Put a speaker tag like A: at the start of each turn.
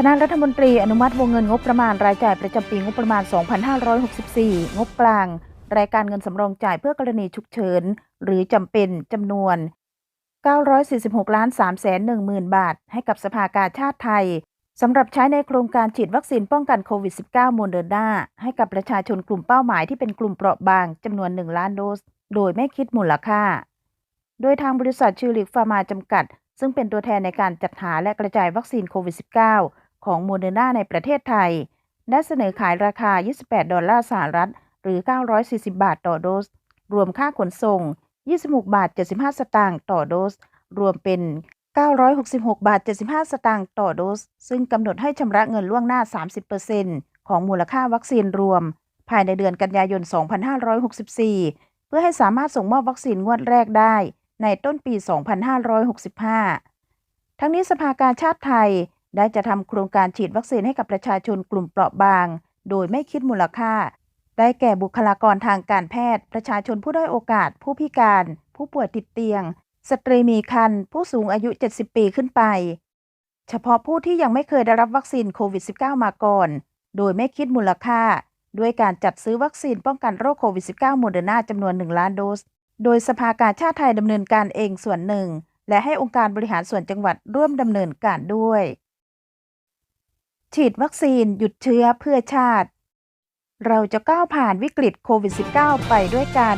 A: คณะรัฐมนตรีอนุมัติวงเงินงบประมาณรายจ่ายประจำปีงบประมาณ 2564 งบกลาง รายการเงินสำรองจ่ายเพื่อกรณีฉุกเฉิน หรือจำเป็นจำนวน 946ล้าน3แสน1หมื่นบาท ให้กับสภากาชาติไทยสำหรับใช้ในโครงการฉีดวัคซีนป้องกันโควิด -19 โมเดอร์นาให้กับประชาชนกลุ่มเป้าหมายที่เป็นกลุ่มเปราะบางจำนวน 1 ล้านโดส โดยไม่คิดมูลค่า โดยทางบริษัทชิลิกฟาร์มาจำกัด ซึ่งเป็นตัวแทนในการจัดหาและกระจายวัคซีนโควิด -19 ของโมเดอร์นาในประเทศไทย ได้เสนอขายราคา 28 ดอลลาร์สหรัฐ หรือ 940 บาทต่อโดส รวมค่าขนส่ง 26 บาท 75 สตางค์ต่อโดส รวมเป็น 966 บาท 75 สตางค์ต่อโดส ซึ่งกำหนดให้ชำระเงินล่วงหน้า 30%ของมูลค่าวัคซีนรวม ภายในเดือนกันยายน 2564 เพื่อให้สามารถส่งมอบวัคซีนงวดแรกได้ ในต้นปี 2565 ทั้งนี้สภากาชาติไทย ได้จะทำโครงการฉีดวัคซีนให้กับประชาชนกลุ่มเปราะบาง โดยไม่คิดมูลค่า ได้แก่บุคลากรทางการแพทย์ ประชาชนผู้ด้อยโอกาส ผู้พิการ ผู้ป่วยติดเตียง สตรีมีครรภ์ผู้สูงอายุ 70 ปีขึ้นไป เฉพาะผู้ที่ยังไม่เคยได้รับวัคซีนโควิด -19 มาก่อน โดยไม่คิดมูลค่า ด้วยการจัดซื้อวัคซีนป้องกันโรคโควิด -19 โมเดอร์นาจำนวน 1 ล้านโดส โดยสภากาชาติไทยดำเนินการเองส่วนหนึ่งและให้องค์การบริหารส่วนจังหวัดร่วมดำเนินการด้วย ฉีดวัคซีนหยุดเชื้อเพื่อชาติ เราจะก้าวผ่านวิกฤตโควิด -19 ไปด้วยกัน